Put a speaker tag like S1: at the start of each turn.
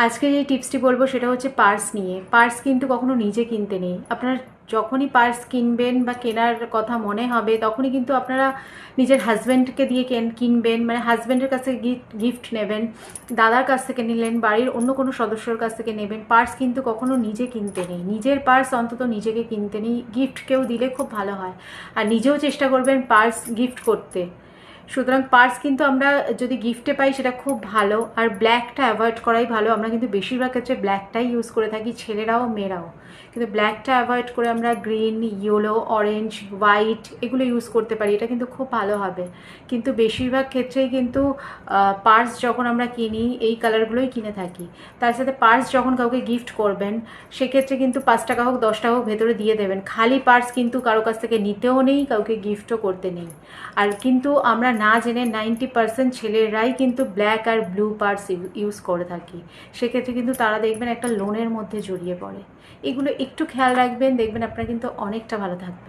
S1: আজকে যে টিপসটি বলব সেটা হচ্ছে পার্স নিয়ে। পার্স কিন্তু কখনো নিজে কিনতে নেই। আপনার যখনই পার্স কিনবেন বা কেনার কথা মনে হবে, তখনই কিন্তু আপনারা নিজের হাজব্যান্ডকে দিয়ে কেন- কিনবেন। মানে হাজব্যান্ডের কাছে গিফট নেবেন, দাদার কাছ থেকে নিলেন, বাড়ির অন্য কোনো সদস্যর কাছ থেকে নেবেন। পার্স কিন্তু কখনো নিজে কিনতে নেই। নিজের পার্স অন্তত নিজেকে কিনতে নেই। গিফট কেউ দিলে খুব ভালো হয়। আর নিজেও চেষ্টা করবেন পার্স গিফট করতে। সুতরাং পার্স কিন্তু আমরা যদি গিফটে পাই সেটা খুব ভালো, আর ব্ল্যাকটা অ্যাভয়েড করাই ভালো। আমরা কিন্তু বেশিরভাগ ক্ষেত্রে ব্ল্যাকটাই ইউজ করে থাকি, ছেলেরাও, মেয়েরাও। কিন্তু ব্ল্যাকটা অ্যাভয়েড করে আমরা গ্রিন ইয়েলো অরেঞ্জ হোয়াইট এগুলো ইউজ করতে পারি। এটা কিন্তু খুব ভালো হবে। কিন্তু বেশিরভাগ ক্ষেত্রেই কিন্তু পার্স যখন আমরা কিনি, এই কালারগুলোই কিনে থাকি। তার সাথে পার্স যখন কাউকে গিফট করবেন, সেক্ষেত্রে কিন্তু পাঁচ টাকা হোক, দশ টাকা হোক ভেতরে দিয়ে দেবেন। খালি পার্স কিন্তু কারও কাছ থেকে নিতেও নেই, কাউকে গিফটও করতে নেই। আর কিন্তু আমরা না জেনে নাইনটি পার্সেন্ট ছেলেরাই কিন্তু ব্ল্যাক আর ব্লু পার্স ইউজ করে থাকি। সেক্ষেত্রে কিন্তু তারা দেখবেন একটা লোনের মধ্যে জড়িয়ে পড়ে। এগুলো একটু খেয়াল রাখবেন, দেখবেন আপনারা কিন্তু অনেকটা ভালো থাকবেন।